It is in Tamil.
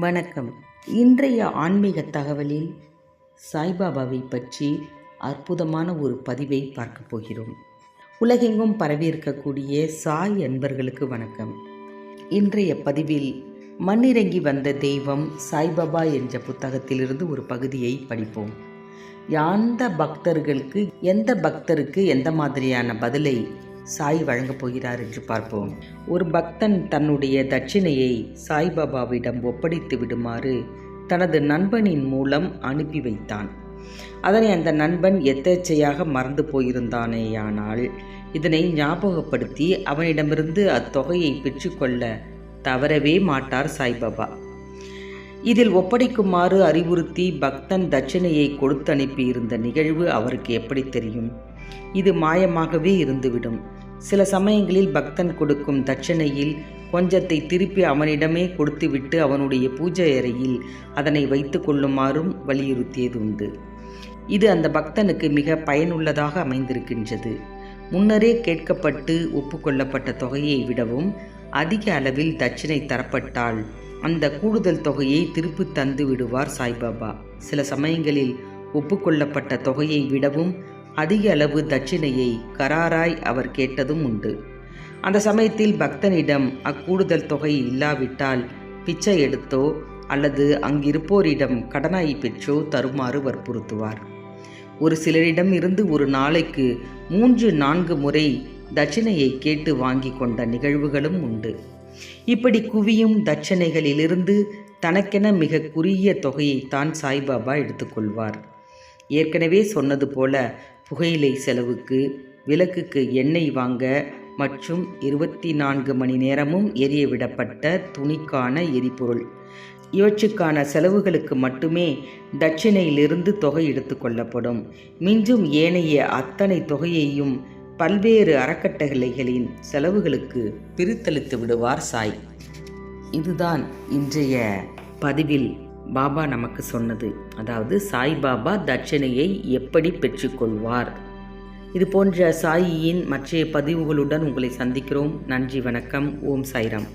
வணக்கம். இன்றைய ஆன்மீக தகவலில் சாய்பாபாவை பற்றி அற்புதமான ஒரு பதிவை பார்க்க போகிறோம். உலகெங்கும் பரவியிருக்கக்கூடிய சாய் அன்பர்களுக்கு வணக்கம். இன்றைய பதிவில் மண்ணிறங்கி வந்த தெய்வம் சாய்பாபா என்ற புத்தகத்திலிருந்து ஒரு பகுதியை படிப்போம். எந்த பக்தர்களுக்கு எந்த பக்தருக்கு எந்த மாதிரியான பதிலை சாய் வழங்கப் போகிறார் என்று பார்ப்போம். ஒரு பக்தன் தன்னுடைய தட்சிணையை சாய்பாபாவிடம் ஒப்படைத்து விடுமாறு தனது நண்பனின் மூலம் அனுப்பி வைத்தான். அதனை அந்த நண்பன் எத்தேச்சையாக மறந்து போயிருந்தானேயானால் இதனை ஞாபகப்படுத்தி அவனிடமிருந்து அத்தொகையை பெற்றுக்கொள்ள தவறவே மாட்டார் சாய்பாபா. இதில் ஒப்படைக்குமாறு அறிவுறுத்தி பக்தன் தட்சிணையை கொடுத்து அனுப்பியிருந்த நிகழ்வு அவருக்கு எப்படி தெரியும்? இது மாயமாகவே இருந்துவிடும். சில சமயங்களில் பக்தன் கொடுக்கும் தட்சணையில் கொஞ்சத்தை திருப்பி அவனிடமே கொடுத்துவிட்டு அவனுடைய பூஜை அறையில் அதனை வைத்து கொள்ளுமாறும் வலியுறுத்தியது உண்டு இது அந்த பக்தனுக்கு மிக பயனுள்ளதாக அமைந்திருக்கின்றது. முன்னரே கேட்கப்பட்டு ஒப்புக்கொள்ளப்பட்ட தொகையை விடவும் அதிக அளவில் தட்சிணை தரப்பட்டால் அந்த கூடுதல் தொகையை திருப்பி தந்து விடுவார் சாய்பாபா. சில சமயங்களில் ஒப்புக்கொள்ளப்பட்ட தொகையை விடவும் அதிக அளவு தட்சிணையை கராராய் அவர் கேட்டதும் உண்டு. அந்த சமயத்தில் பக்தனிடம் அக்கூடுதல் தொகை இல்லாவிட்டால் பிச்சை எடுத்தோ அல்லது அங்கிருப்போரிடம் கடனாய் பெற்றோ தருமாறு வற்புறுத்துவார். ஒரு சிலரிடம் இருந்து ஒரு நாளைக்கு மூன்று நான்கு முறை தட்சிணையை கேட்டு வாங்கி கொண்ட நிகழ்வுகளும் உண்டு. இப்படி குவியும் தட்சணைகளிலிருந்து தனக்கென மிக குறுகிய தொகையைத்தான் சாய்பாபா எடுத்துக்கொள்வார் ஏற்கனவே சொன்னது போல புகையிலை செலவுக்கு விளக்குக்கு எண்ணெய் வாங்க மற்றும் இருபத்தி நான்கு மணி நேரமும் எரிய விடப்பட்ட துணிக்கான எரிபொருள். இவற்றுக்கான செலவுகளுக்கு மட்டுமே தட்சிணையிலிருந்து தொகை எடுத்துக்கொள்ளப்படும் மிஞ்சும் ஏனைய அத்தனை தொகையையும் பல்வேறு அறக்கட்டளைகளின் செலவுகளுக்கு பிரித்தளித்து விடுவார் சாய். இதுதான் இன்றைய பதிவில் பாபா நமக்கு சொன்னது. அதாவது சாய்பாபா தட்சணையை எப்படி பெற்றுக்கொள்வார்? இது போன்ற சாயியின் மற்ற பதிவுகளுடன் உங்களை சந்திக்கிறோம். நன்றி வணக்கம். ஓம் சாய்ராம்.